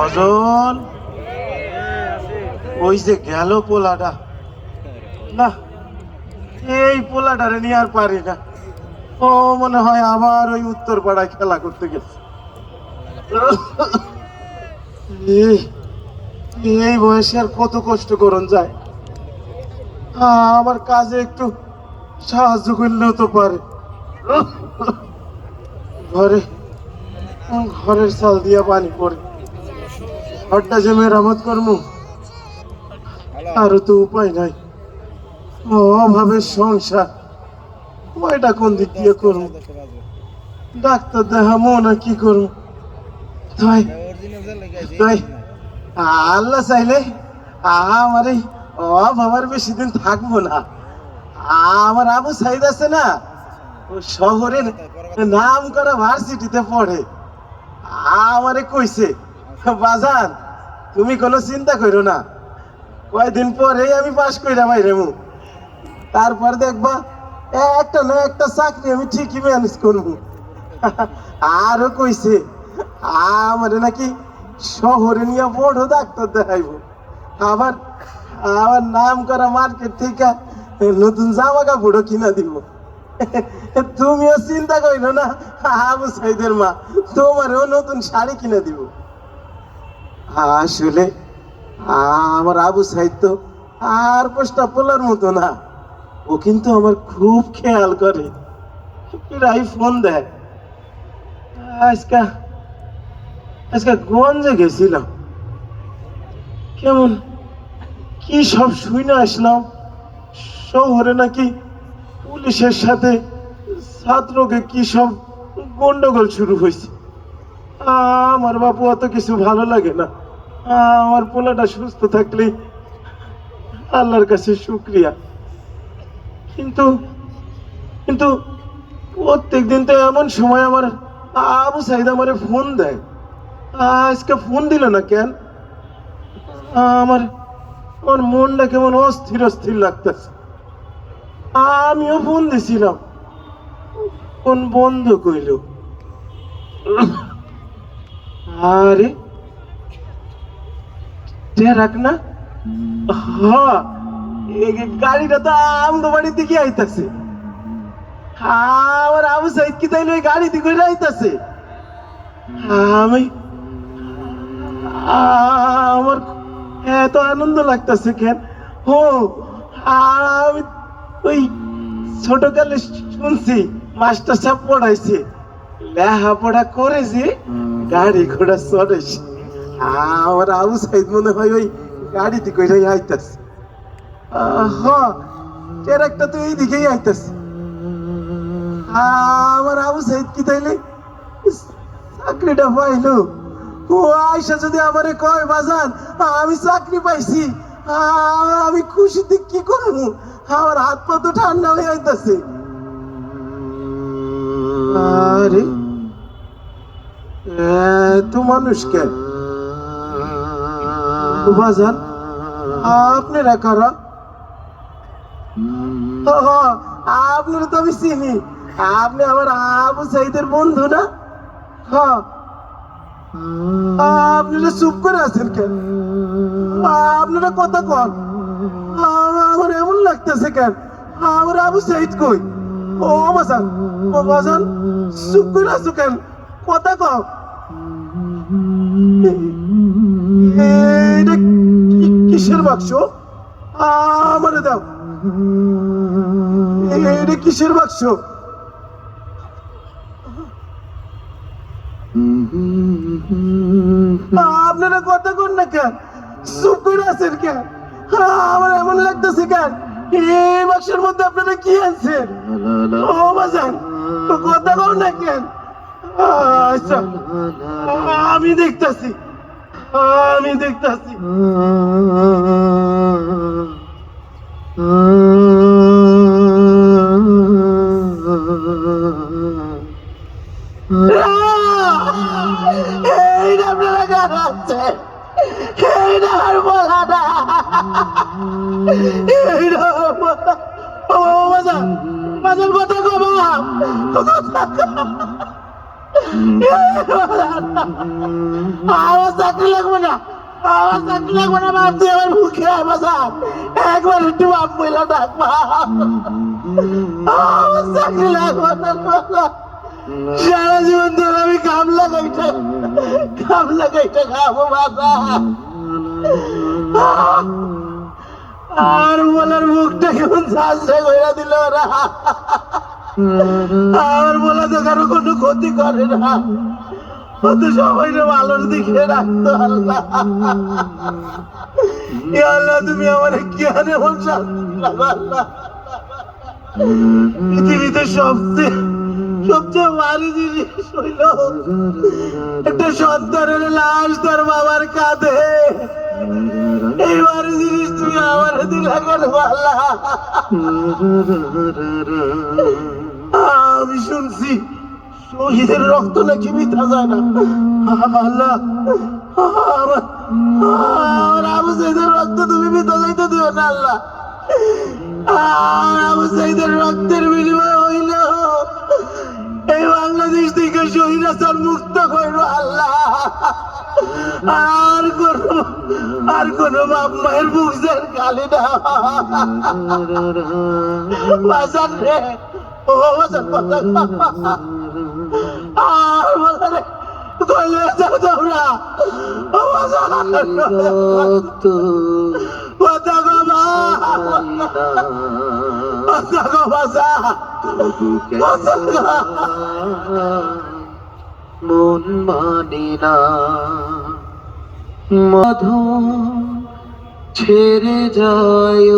ভজন ওই যে গেল পোলাটা। না, এই পোলাটারে নিয়ে আর পারি না। ও মনে হয় আবার ওই উত্তর পাড়ায় খেলা করতে গেছে। এই বয়সে আর কত কষ্ট করন যায়। আমার কাজে একটু সাহায্য করলেও তো পারে। ঘরে, ঘরের চাল দিয়া পানি পড়ে। ঘরটা যে মেরামত করব আরও তো উপায় নাই। অভাবের সংসার। ওইটা কোন দিক দিয়ে করব ডাক্তার দেখামো না কি করব তাই তাই। আল্লাহ চাইলে আমার এই অভাবার বেশি দিন থাকব না। আমার আবু সাইদ আছে না, ও শহরের নাম করা ভার্সিটিতে পড়ে। আমারে কইছে বাজান, তুমি কোনো চিন্তা করো না। কয়দিন পরে আমি পাশ কইরা বাইরে মু তারপর দেখবা, একটা না একটা চাকরি আমি ঠিকই ম্যানেজ করব। আরও কইছে, আমারে নাকি শহরে নিয়ে বড় ডাক্তার দেখাইবো। আবার আমার নাম করা মার্কেট থেকে নতুন জামা কাপড়ও কিনা দিব। তুমিও চিন্তা করিল না, আবু সাইদের মা, তোমারও নতুন শাড়ি কিনে দিব। আসলে আমার আবু সাহিত্য আর পোস্টা পোলার মতো না। ও কিন্তু আমার খুব খেয়াল করে। প্রায় ফোন দেয়। আজকা, আজকে গঞ্জে গেছিলাম। কেমন, কি সব শুনে আসলাম? শহরে নাকি পুলিশের সাথে ছাত্রকে কি সব গন্ডগোল শুরু হয়েছে? আমার বাপু অত কিছু ভালো লাগে না। আমার পোলাটা সুস্থ থাকলে আল্লাহর কাছে শুক্রিয়া। কিন্তু কিন্তু প্রত্যেক দিন তো এমন সময় আমার আবু সাইদ আমারে ফোন দেয়। আজকে ফোন দিল না কেন? আমার আমার মনটা কেমন অস্থির অস্থির লাগতেছে। আমিও ফোন দিছিলাম। ফোন বন্ধ কইল। আরে রাখ না। হ্যাঁ গাড়িটা তো আমগো বাড়ির দিকে আইতাছে। আমার আবু সাইদ কি তাইলে ওই আইতাছে? আমি আমার এত আনন্দ লাগতেছে কেন? ও আমি ওই ছোটকালে শুনছি, মাস্টার সাহেব পড়াইছে। লেখাপড়া করেছে গাড়ি ঘোড়া চড়েছে আমার আবু সাইদ মনে হয় ওই গাড়িতে করে আইতাছে। হ ট্রাকটা তো এই দিকেই আইতাছে। আমার আবু সাইদ কি তাইলে? চাকরিটা পাইলো। ও আয়সা যদি আমারে কয়, বাজান, আমি চাকরি পাইছি। আমি খুশিতে কি করব? আমার হাত পা তো ঠান্ডা হয়ে যাইতেছে আরে এত মানুষ কেন বাজান আপনারা কারা? আপনারা তো আমি চিনি। আপনি আমার আবু সাইদের বন্ধু না? হ্যাঁ। আপনারা চুপ করে আছেন কেন? আপনারা কথা কন। আমার এমন লাগতেছে কেন? আমার আবু সাইদ কই? ও বাজান ও বাজান চুপ করে আছো কেন? কথা কও। কিসের বাক্স? আমারে দাও। এইটা কিসের বাক্স? আপনারা কথা কন না কেন? চুপ করে আছেন কেন? আমার এমন লাগতেছে কেন? এই বাক্সের মধ্যে আপনারা কি আনছেন ও, বাজান, কথা কন না কেন? আচ্ছা আমি দেখতাছি। আমি দেখতাছি। কথা কথা। আমার চাকরি লাগবে না। আমার চাকরি লাগবে না, বাপ, তুই আমার মুখে বাজার একবার একটু বাপ বইলা ডাক আমার চাকরি লাগবে না সারা জীবন ধরে আমি কাম লাগাইতে কাম লাগাইতে খাব বাবা আর বলার মুখটা কেমন ঝাঁসে করে দিল ওরা। আর বলা তো কারও কোনো ক্ষতি করে না। তো সবাই ভালোর দিকে রাখতো আল্লাহ আল্লাহ তুমি আমার দাও, আল্লাহ পৃথিবীতে সবচেয়ে সবচেয়ে ভারী জিনিস হইল একটা সন্তানের লাশ তার বাবার কাঁধে। এই ভারী জিনিস তুমি আমার দিলা কেন আল্লাহ আমি শুনছি শহীদের রক্ত নাকি মিথা যায় না। আল্লাহ, আমার আবু সাইদের রক্ত তুমি মিথা যাইতে দিও না, আল্লাহ। আর আবু সাইদের রক্তের বিনিময় হইল। এই বাংলাদেশ থেকে শহীদ হাসান মুক্ত করল, আল্লাহ। আর কোন আর কোন বাপ মায়ের বুক যেন খালি না। বাজান রে। মন মানি না মধ ছেড়ে যায়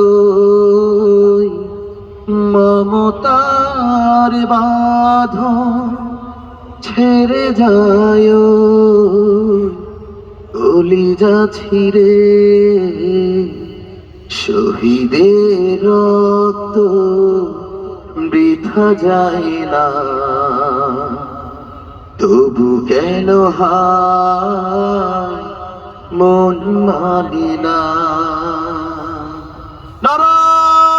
মমতার বাধ ছেড়ে যায়। যা ছিড়ে, শহীদের রক্ত বৃথা যায় না। তবু কেন হায় মন মানি না?